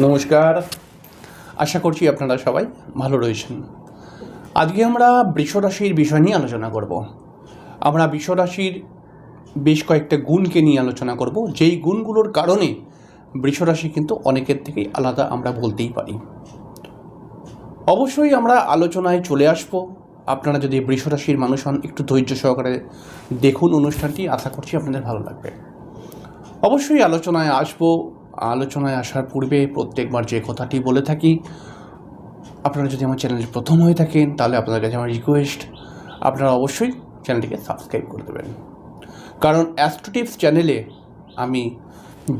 নমস্কার। আশা করছি আপনারা সবাই ভালো রয়েছেন। আজকে আমরা বৃষরাশির বিষয় নিয়ে আলোচনা করব। আমরা বৃষরাশির বেশ কয়েকটা গুণকে নিয়ে আলোচনা করব। যেই গুণগুলোর কারণে বৃষরাশি কিন্তু অনেকের থেকেই আলাদা আমরা বলতেই পারি। অবশ্যই আমরা আলোচনায় চলে আসব। আপনারা যদি বৃষরাশির মানুষ হন, একটু ধৈর্য সহকারে দেখুন অনুষ্ঠানটি। আশা করছি আপনাদের ভালো লাগবে। অবশ্যই আলোচনায় আসব। আলোচনায় আসার পূর্বে প্রত্যেকবার যে কথাটি বলে থাকি, আপনারা যদি আমার চ্যানেলে প্রথম হয়ে থাকেন, তাহলে আপনাদের কাছে আমার রিকোয়েস্ট আপনারা অবশ্যই চ্যানেলটিকে সাবস্ক্রাইব করে দেবেন। কারণ অ্যাস্ট্রোটিপস চ্যানেলে আমি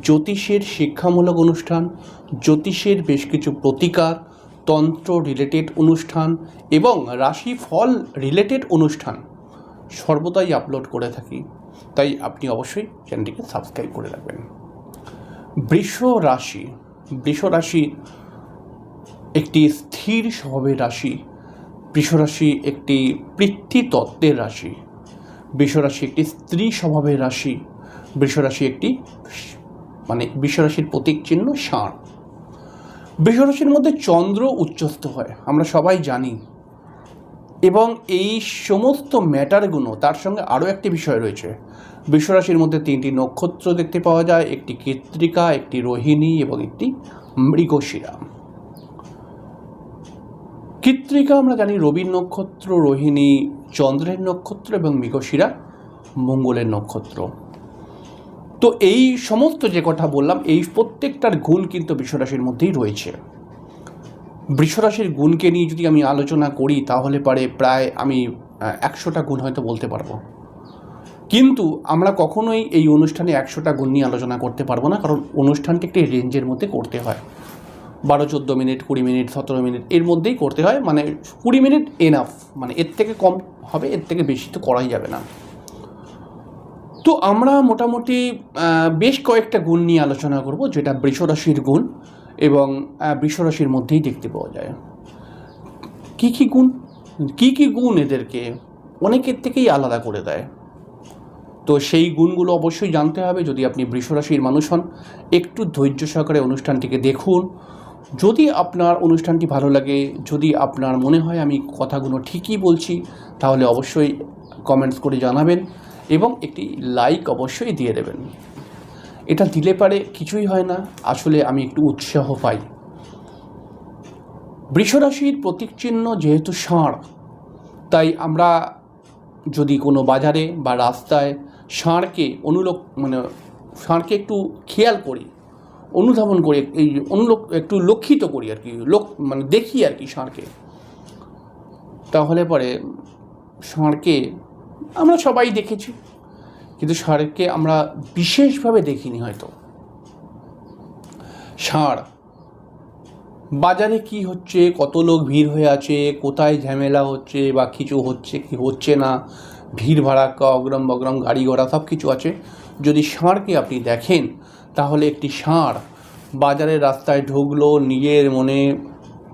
জ্যোতিষের শিক্ষামূলক অনুষ্ঠান, জ্যোতিষের বেশ কিছু প্রতিকার, তন্ত্র রিলেটেড অনুষ্ঠান এবং রাশিফল রিলেটেড অনুষ্ঠান সর্বদাই আপলোড করে থাকি। তাই আপনি অবশ্যই চ্যানেলটিকে সাবস্ক্রাইব করে রাখবেন। বৃষ রাশি বৃষ রাশি একটি স্থির স্বভাবের রাশি বৃষ রাশি একটি পৃথ্বী তত্ত্বের রাশি বৃষ রাশি একটি স্ত্রী স্বভাবের রাশি বৃষ রাশি একটি মানে বৃষ রাশির প্রতীক চিহ্ন ষাঁড়। বৃষ রাশির মধ্যে চন্দ্র উচ্চস্থ হয়, আমরা সবাই জানি। এবং এই সমস্ত ম্যাটারগুলো, তার সঙ্গে আরও একটি বিষয় রয়েছে বিশ্বরাশির মধ্যে তিনটি নক্ষত্র দেখতে পাওয়া যায়, একটি কৃত্রিকা, একটি রোহিণী এবং একটি মৃগশিরা। কৃত্রিকা আমরা জানি রবির নক্ষত্র, রোহিণী, চন্দ্রের নক্ষত্র এবং মৃগশিরা, মঙ্গলের নক্ষত্র। তো এই সমস্ত যে কথা বললাম, এই প্রত্যেকটার গুণ কিন্তু বিশ্বরাশির মধ্যেই রয়েছে। বৃষরাশির গুণকে নিয়ে যদি আমি আলোচনা করি, তাহলে পারে প্রায় আমি একশোটা গুণ হয়তো বলতে পারব। কিন্তু আমরা কখনোই এই অনুষ্ঠানে একশোটা গুণ নিয়ে আলোচনা করতে পারব না, কারণ অনুষ্ঠানটি একটি রেঞ্জের মধ্যে করতে হয়। বারো, চোদ্দ মিনিট, কুড়ি মিনিট, সতেরো মিনিট, এর মধ্যেই করতে হয়। মানে কুড়ি মিনিট এনাফ মানে এর থেকে কম হবে, এর থেকে বেশি তো করাই যাবে না। তো আমরা মোটামুটি বেশ কয়েকটা গুণ নিয়ে আলোচনা করব, যেটা বৃষরাশির গুণ এবং বৃষরাশির মধ্যেই দেখতে পাওয়া যায়। কী কী গুণ? কী কী গুণ এদেরকে অনেকের থেকেই আলাদা করে দেয়। তো সেই গুণগুলো অবশ্যই জানতে হবে যদি আপনি বৃষরাশির মানুষ হন। একটু ধৈর্য সহকারে অনুষ্ঠানটিকে দেখুন। যদি আপনার অনুষ্ঠানটি ভালো লাগে, যদি আপনার মনে হয় আমি কথাগুলো ঠিকই বলছি, তাহলে অবশ্যই কমেন্টস করে জানাবেন এবং একটি লাইক অবশ্যই দিয়ে দেবেন। এটা দিলে পারে কিছুই হয় না, আসলে আমি একটু উৎসাহ পাই। বৃষরাশির প্রতীক চিহ্ন যেহেতু ষাঁড়, তাই আমরা যদি কোনো বাজারে বা রাস্তায় ষাঁড়কে অনুলোক মানে ষাঁড়কে একটু খেয়াল করি, অনুধাবন করি, এই অনুলোক, একটু লক্ষিত করি আর কি, লোক মানে দেখি আর কি ষাঁড়কে তাহলে পরে ষাঁড়কে আমরা সবাই দেখেছি, কিন্তু ষাঁড়কে আমরা বিশেষভাবে দেখিনি হয়তো। ষাঁড় বাজারে কি হচ্ছে, কত লোক ভিড় হয়ে আছে, কোথায় ঝামেলা হচ্ছে বা কিছু হচ্ছে কি হচ্ছে না ভিড় ভাড়াক্কা অগ্রম বগ্রম, গাড়ি ঘোড়া সব কিছু আছে। যদি ষাঁড়কে আপনি দেখেন, তাহলে একটি ষাঁড় বাজারের রাস্তায় ঢুকলো, নিজের মনে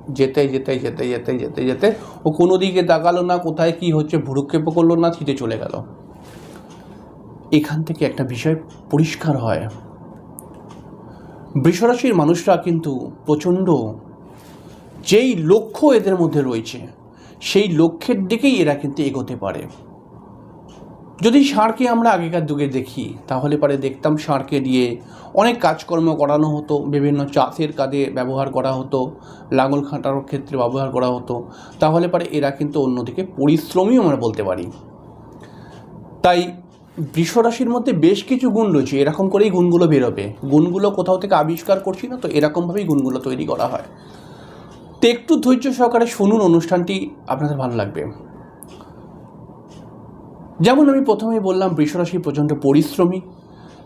যেতে যেতে যেতে যেতে যেতে যেতে, ও কোনো দিকে তাকালো না, কোথায় কি হচ্ছে ভুরুক্ষেপ করল না, ছিটে চলে গেল। এখান থেকে একটা বিষয় পরিষ্কার হয়। বৃষরাশির মানুষরা কিন্তু প্রচণ্ড, যেই লক্ষ্য এদের মধ্যে রয়েছে, সেই লক্ষ্যের দিকেই এরা কিন্তু এগোতে পারে। যদি ষাঁড়কে আমরা আগেকার যুগে দেখি, তাহলে পরে দেখতাম ষাঁড়কে দিয়ে অনেক কাজকর্ম করানো হতো, বিভিন্ন চাষের কাজে ব্যবহার করা হতো, লাঙল খাটার ক্ষেত্রে ব্যবহার করা হতো, তাহলে পরে এরা কিন্তু অন্যদিকে পরিশ্রমীও আমরা বলতে পারি। তাই বৃষরাশির মধ্যে বেশ কিছু গুণ রয়েছে, এরকম করেই গুণগুলো বেরোবে। গুণগুলো কোথাও থেকে আবিষ্কার করছি না, তো এরকমভাবেই গুণগুলো তৈরি করা হয়। তো একটু ধৈর্য সহকারে শুনুন অনুষ্ঠানটি, আপনাদের ভালো লাগবে। যেমন আমি প্রথমেই বললাম, বৃষরাশি প্রচণ্ড পরিশ্রমী।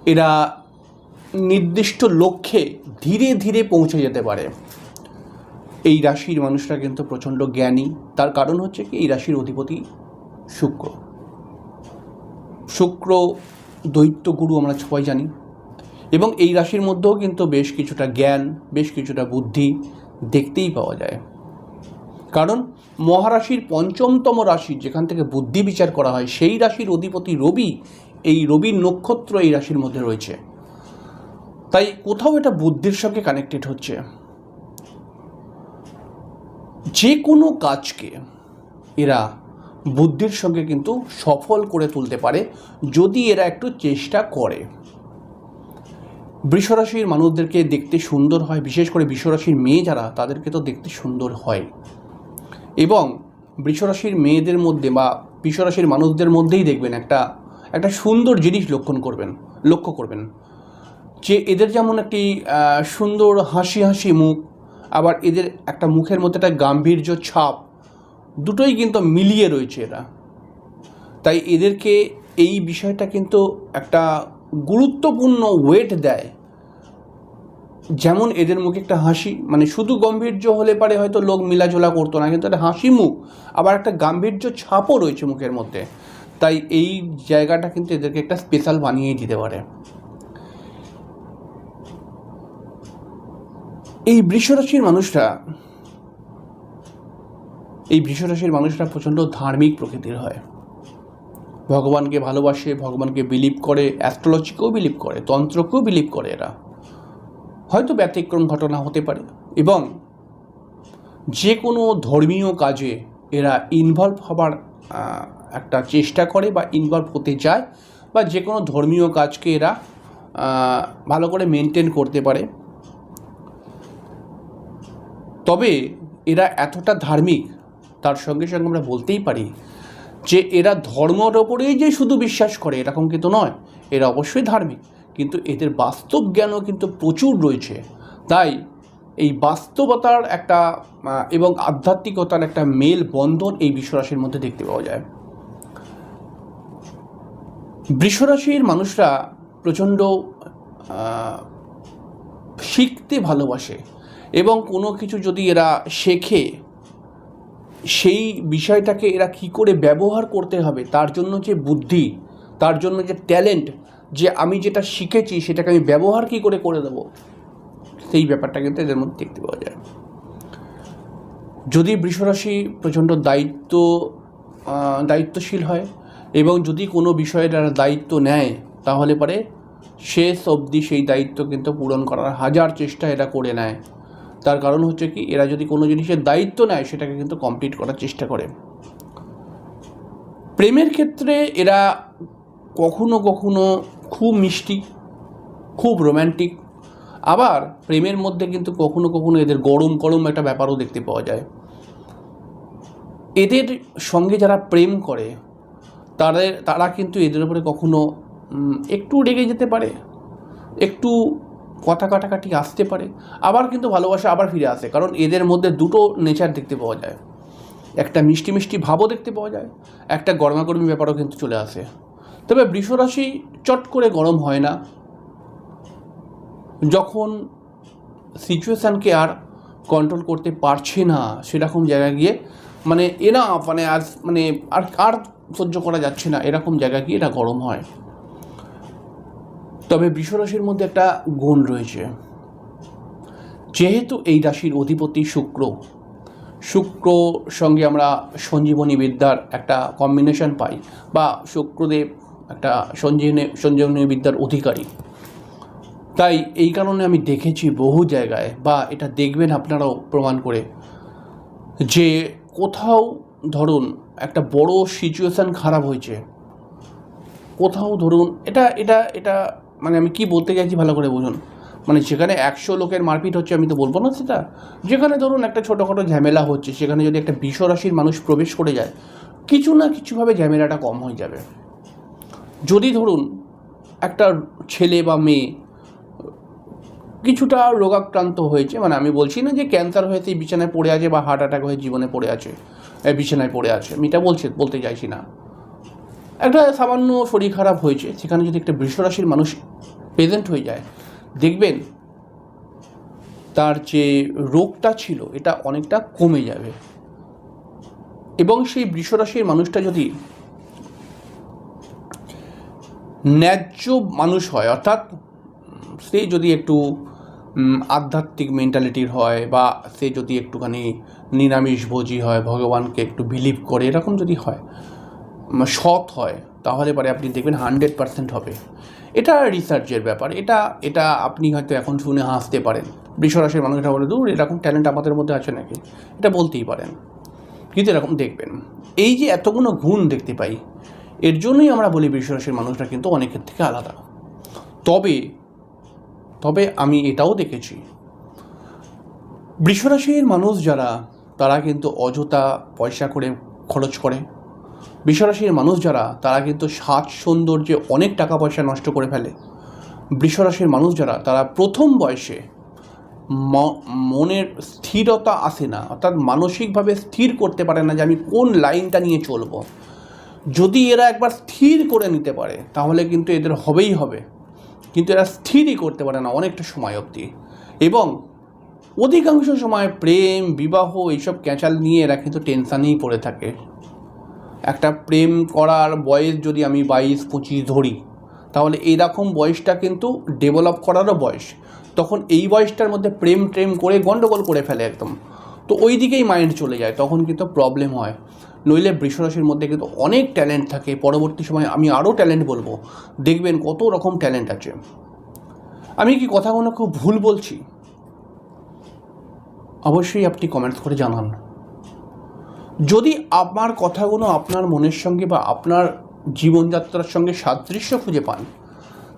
এরা নির্দিষ্ট লক্ষ্যে ধীরে ধীরে পৌঁছে যেতে পারে। এই রাশির মানুষরা কিন্তু প্রচণ্ড জ্ঞানী। তার কারণ হচ্ছে কি, এই রাশির অধিপতি শুক্র। শুক্র দৈত্যগুরু আমরা সবাই জানি। এবং এই রাশির মধ্যেও কিন্তু বেশ কিছুটা জ্ঞান, বেশ কিছুটা বুদ্ধি দেখতেই পাওয়া যায়। কারণ মহারাশির পঞ্চমতম রাশি যেখান থেকে বুদ্ধি বিচার করা হয়, সেই রাশির অধিপতি রবি, এই রবির নক্ষত্র এই রাশির মধ্যে রয়েছে। তাই কোথাও এটা বুদ্ধির সঙ্গে কানেক্টেড হচ্ছে। যে কোনো কাজকে এরা বুদ্ধির সঙ্গে কিন্তু সফল করে তুলতে পারে, যদি এরা একটু চেষ্টা করে। বৃষরাশির মানুষদেরকে দেখতে সুন্দর হয়, বিশেষ করে বৃষরাশির মেয়ে যারা, তাদেরকে তো দেখতে সুন্দর হয়। এবং বৃষরাশির মেয়েদের মধ্যে বা বৃষরাশির মানুষদের মধ্যেই দেখবেন একটা একটা সুন্দর জিনিস লক্ষণ করবেন, লক্ষ্য করবেন। যে এদের যেমন একটি সুন্দর হাসি হাসি মুখ, আবার এদের একটা মুখের মধ্যে একটা গাম্ভীর্য ছাপ, দুটোই কিন্তু মিলিয়ে রয়েছে এরা। তাই এদেরকে এই বিষয়টা কিন্তু একটা গুরুত্বপূর্ণ ওয়েট দেয়। যেমন এদের মুখে একটা হাসি মানে শুধু গাম্ভীর্য হলে পারে হয়তো লোক মিলাঝোলা করতো না, কিন্তু একটা হাসি মুখ, আবার একটা গাম্ভীর্য ছাপও রয়েছে মুখের মধ্যে। তাই এই জায়গাটা কিন্তু এদেরকে একটা স্পেশাল বানিয়েই দিতে পারে। এই বৃষরাশির মানুষরা, এই বৃষরাশির মানুষরা প্রচণ্ড ধার্মিক প্রকৃতির হয়। ভগবানকে ভালোবাসে, ভগবানকে বিলিভ করে অ্যাস্ট্রোলজিকেও বিলিভ করে, তন্ত্রকেও বিলিভ করে এরা। হয়তো ব্যতিক্রম ঘটনা হতে পারে এবং যে কোনো ধর্মীয় কাজে এরা ইনভলভ হবার একটা চেষ্টা করে বা ইনভলভ হতে চায় বা যে কোনো ধর্মীয় কাজকে এরা ভালো করে মেনটেন করতে পারে। তবে এরা এতটা ধার্মিক, তার সঙ্গে সঙ্গে আমরা বলতেই পারি যে এরা ধর্মের ওপরেই যে শুধু বিশ্বাস করে, এরকম কিন্তু নয়, এরা অবশ্যই ধার্মিক। কিন্তু এদের বাস্তব জ্ঞানও কিন্তু প্রচুর রয়েছে। তাই এই বাস্তবতার একটা এবং আধ্যাত্মিকতার একটা মেল বন্ধন এই বিশ্বরাশির মধ্যে দেখতে পাওয়া যায়। বৃষরাশির মানুষরা প্রচণ্ড শিখতে ভালোবাসে এবং কোনো কিছু যদি এরা শেখে, সেই বিষয়টাকে এরা কী করে ব্যবহার করতে হবে, তার জন্য যে বুদ্ধি, তার জন্য যে ট্যালেন্ট যে আমি যেটা শিখেছি সেটাকে আমি ব্যবহার কী করে করে দেবো, সেই ব্যাপারটা কিন্তু এদের মধ্যে দেখতে পাওয়া যায়। যদি বৃষরাশি প্রচণ্ড দায়িত্ব দায়িত্বশীল হয় এবং যদি কোনো বিষয়ে তারা দায়িত্ব নেয়, তাহলে পরে শেষ অবধি সেই দায়িত্ব কিন্তু পূরণ করার হাজার চেষ্টা এরা করে নেয়। তার কারণ হচ্ছে কি, এরা যদি কোনো জিনিসের দায়িত্ব নেয়, সেটাকে কিন্তু কমপ্লিট করার চেষ্টা করে। প্রেমের ক্ষেত্রে এরা কখনো কখনো খুব মিষ্টি, খুব রোম্যান্টিক আবার প্রেমের মধ্যে কিন্তু কখনো কখনো এদের গরম গরম একটা ব্যাপারও দেখতে পাওয়া যায়। এদের সঙ্গে যারা প্রেম করে তাদের তারা কিন্তু এদের উপরে কখনো একটু রেগে যেতে পারে, একটু কথা কাটাকাটি আসতে পারে, আবার কিন্তু ভালোবাসা আবার ফিরে আসে, কারণ এদের মধ্যে দুটো নেচার দেখতে পাওয়া যায়। একটা মিষ্টি মিষ্টি ভাবও দেখতে পাওয়া যায়, একটা গরমাগরমি ব্যাপারও কিন্তু চলে আসে। তবে বৃষরাশি চট করে গরম হয় না। যখন সিচুয়েশানকে আর কন্ট্রোল করতে পারছে না, সেরকম জায়গায় গিয়ে মানে এরা মানে আর মানে আর আর সহ্য করা যাচ্ছে না, এরকম জায়গায় গিয়ে এটা গরম হয়। তবে বৃষরাশির মধ্যে একটা গুণ রয়েছে। যেহেতু এই রাশির অধিপতি শুক্র শুক্র সঙ্গে আমরা সঞ্জীবনী বিদ্যার একটা কম্বিনেশন পাই বা শুক্রদেব একটা সঞ্জীবনী সঞ্জীবনী বিদ্যার অধিকারী। তাই এই কারণে আমি দেখেছি বহু জায়গায়, বা এটা দেখবেন আপনারাও প্রমাণ করে, যে কোথাও ধরুন একটা বড় সিচুয়েশান খারাপ হয়েছে। কোথাও ধরুন, এটা এটা এটা মানে আমি কি বলতে চাইছি ভালো করে বুঝুন। মানে যেখানে একশো লোকের মারপিট হচ্ছে আমি তো বলব না সেটা। যেখানে ধরুন একটা ছোটোখাটো ঝামেলা হচ্ছে, সেখানে যদি একটা বিশ্বরাশির মানুষ প্রবেশ করে যায়, কিছু না কিছুভাবে ঝামেলাটা কম হয়ে যাবে। যদি ধরুন একটা ছেলে বা মেয়ে কিছুটা রোগাক্রান্ত হয়েছে মানে আমি বলছি না যে ক্যান্সার হয়ে সেই বিছানায় পড়ে আছে বা হার্ট অ্যাটাক হয়ে জীবনে পড়ে আছে বিছানায় পড়ে আছে, আমি এটা বলছি, বলতে চাইছি না। একটা সামান্য শরীর খারাপ হয়েছে, সেখানে যদি একটা বৃষরাশির মানুষ প্রেজেন্ট হয়ে যায়, দেখবেন তার যে রোগটা ছিল, এটা অনেকটা কমে যাবে। এবং সেই বৃষরাশির মানুষটা যদি ন্যায্য মানুষ হয়, অর্থাৎ সে যদি একটু আধ্যাত্মিক মেন্টালিটির হয় বা সে যদি একটুখানি নিরামিষভোজী হয়, ভগবানকে একটু বিলিভ করে, এরকম যদি হয় সৎ হয়, তাহলে পরে আপনি দেখবেন হান্ড্রেড পার্সেন্ট হবে। এটা রিসার্চের ব্যাপার, এটা এটা আপনি হয়তো এখন শুনে হাসতে পারেন। বৃষরাশির মানুষরা বলে, দূর এরকম ট্যালেন্ট আমাদের মধ্যে আছে নাকি? এটা বলতেই পারেন। কিন্তু এরকম দেখবেন। এই যে এতগুলো গুণ দেখতে পাই এর জন্যই আমরা বলি বৃষরাশির মানুষরা কিন্তু অনেকের থেকে আলাদা। তবে তবে আমি এটাও দেখেছি বৃষরাশির মানুষ যারা, তারা কিন্তু অযথা পয়সা করে খরচ করে। বৃষরাশির মানুষ যারা, তারা কিন্তু সাজ সৌন্দর্যে অনেক টাকা পয়সা নষ্ট করে ফেলে। বৃষরাশির মানুষ যারা, তারা প্রথম বয়সে মনের স্থিরতা আসে না, অর্থাৎ মানসিকভাবে স্থির করতে পারে না যে আমি কোন লাইনটা নিয়ে চলবো। যদি এরা একবার স্থির করে নিতে পারে, তাহলে কিন্তু এদের হবেই হবে। কিন্তু এরা স্থিরই করতে পারে না অনেকটা সময় অবধি। এবং অধিকাংশ সময় প্রেম, বিবাহ এইসব ক্যাঁচাল নিয়ে এরা কিন্তু টেনশানেই পড়ে থাকে। একটা প্রেম করার বয়স যদি আমি বাইশ, পঁচিশ ধরি, তাহলে এইরকম বয়সটা কিন্তু ডেভেলপ করারও বয়স। তখন এই বয়সটার মধ্যে প্রেম ট্রেম করে গন্ডগোল করে ফেলে একদম। তো ওই দিকেই মাইন্ড চলে যায়, তখন কিন্তু প্রবলেম হয়। নইলে বৃষরাশির মধ্যে কিন্তু অনেক ট্যালেন্ট থাকে। পরবর্তী সময় আমি আরও ট্যালেন্ট বলব। দেখবেন কত রকম ট্যালেন্ট আছে। আমি কি কথাগুলো খুব ভুল বলছি? অবশ্যই আপনি কমেন্টস করে জানান। যদি আমার কথাগুলো আপনার মনের সঙ্গে বা আপনার জীবনযাত্রার সঙ্গে সাদৃশ্য খুঁজে পান,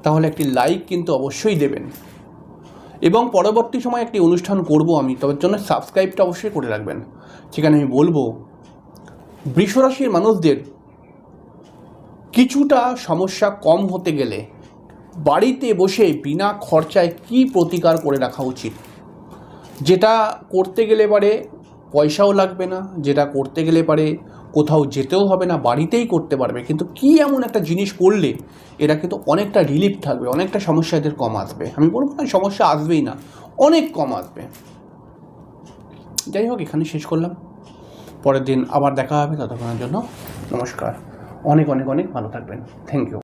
তাহলে একটি লাইক কিন্তু অবশ্যই দেবেন। এবং পরবর্তী সময় একটি অনুষ্ঠান করব আমি তবে জন্য সাবস্ক্রাইবটা অবশ্যই করে রাখবেন। সেখানে আমি বলব বৃষরাশির মানুষদের কিছুটা সমস্যা কম হতে গেলে বাড়িতে বসে বিনা খরচায় কী প্রতিকার করে রাখা উচিত? যেটা করতে গেলে পারে পয়সাও লাগবে না, যেটা করতে গেলে পারে কোথাও যেতেও হবে না, বাড়িতেই করতে পারবে। কিন্তু কি এমন একটা জিনিস করলে এরা কিন্তু অনেকটা রিলিফ থাকবে, অনেকটা সমস্যা এদের কম আসবে। আমি বলব না সমস্যা আসবেই না, অনেক কম আসবে। যাই হোক, এখানে শেষ করলাম। পরের দিন আবার দেখা হবে, ততক্ষণের জন্য নমস্কার। অনেক অনেক অনেক ভালো থাকবেন। Thank you